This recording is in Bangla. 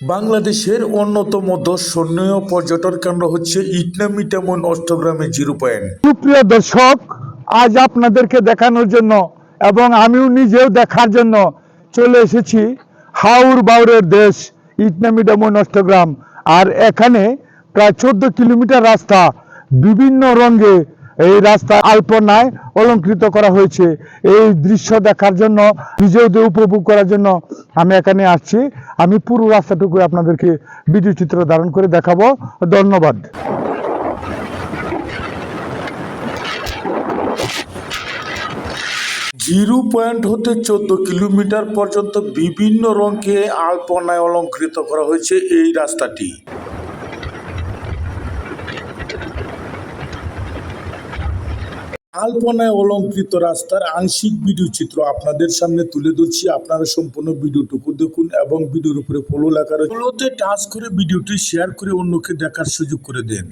বাংলাদেশের অন্যতম দর্শনীয় পর্যটন কেন্দ্র হচ্ছে ইটনামিটামন অষ্টগ্রামের জিরো পয়েন্ট। সুপ্রিয় দর্শক, আজ আপনাদেরকে দেখানোর জন্য এবং আমিও নিজেও দেখার জন্য চলে এসেছি হাউর বাউরের দেশ ইটনামিডামন অষ্টগ্রাম। আর এখানে প্রায় চোদ্দ কিলোমিটার রাস্তা বিভিন্ন রঙে এই রাস্তা আলপনায় অলঙ্কৃত করা হয়েছে। এই দৃশ্য দেখার জন্য, নিজেও যে উপভোগ করার জন্য আমি এখানে আসছি। আমি পুরো রাস্তাটুকু আপনাদেরকে ভিডিও চিত্র ধারণ করে দেখাবো। ধন্যবাদ। জিরো পয়েন্ট হতে চোদ্দ কিলোমিটার পর্যন্ত বিভিন্ন রঙকে আলপনায় অলঙ্কৃত করা হয়েছে এই রাস্তাটি। আলপনায় অলঙ্কৃত রাস্তার আংশিক ভিডিও চিত্র আপনাদের সামনে তুলে ধরছি। আপনারা সম্পূর্ণ ভিডিওটুকু দেখুন এবং ভিডিওর উপরে ফলো লেখা রয়েছে ফলোতে টাচ করে ভিডিওটি শেয়ার করে অন্যকে দেখার সুযোগ করে দেন।